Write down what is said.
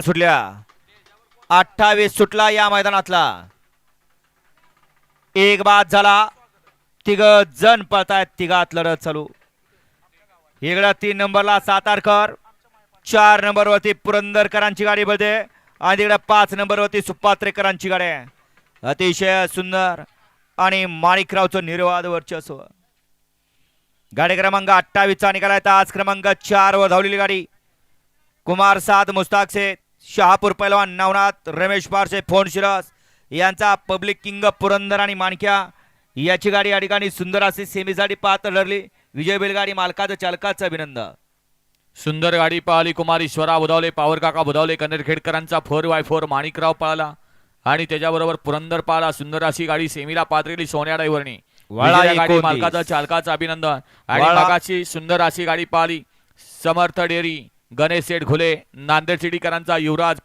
सुटल्या. अठ्ठावीस सुटला या मैदानातला. एक बाद झाला. तिघ जण पळतायत तिघात लढत चालू. इकडं तीन नंबरला सातारकर. चार नंबरवरती पुरंदरकरांची गाडी बळते आणि तिकडे पाच नंबरवरती सुपात्रेकरांची गाडी अतिशय सुंदर आणि माणिकरावचं निर्वाद वर्चस्व. गाडी क्रमांक अठ्ठावीसचा निकाल आहे. आज क्रमांक चार वर धावलेली गाडी. कुमार साद मुस्ताक शेख शहापूर पैलवान नवनाथ रमेश पारसे फोन शिरस यांचा पब्लिक किंग पुरंदर आणि माणक्या याची गाडी या ठिकाणी सुंदर अशी सेमीसाठी पात्र ठरली विजय बैलगाडी मालकाचं चालकाचं अभिनंदन. सुंदर गाडी पळाली कुमार ईश्वरा बुधावले पावर काका बुधावले कनेरखेडकरांचा फोर बाय फोर माणिकराव पळाला आणि त्याच्याबरोबर पुरंदर पळाला सुंदर अशी गाडी सेमीला पात्रेली सोन्या विजया गाडी. मालकाचं चालकाचं अभिनंदन. आणि मागाची सुंदर अशी गाडी पळाली समर्थ डेअरी. गणेश शेठ घुले नांदेड सिटीकरांचा युवराज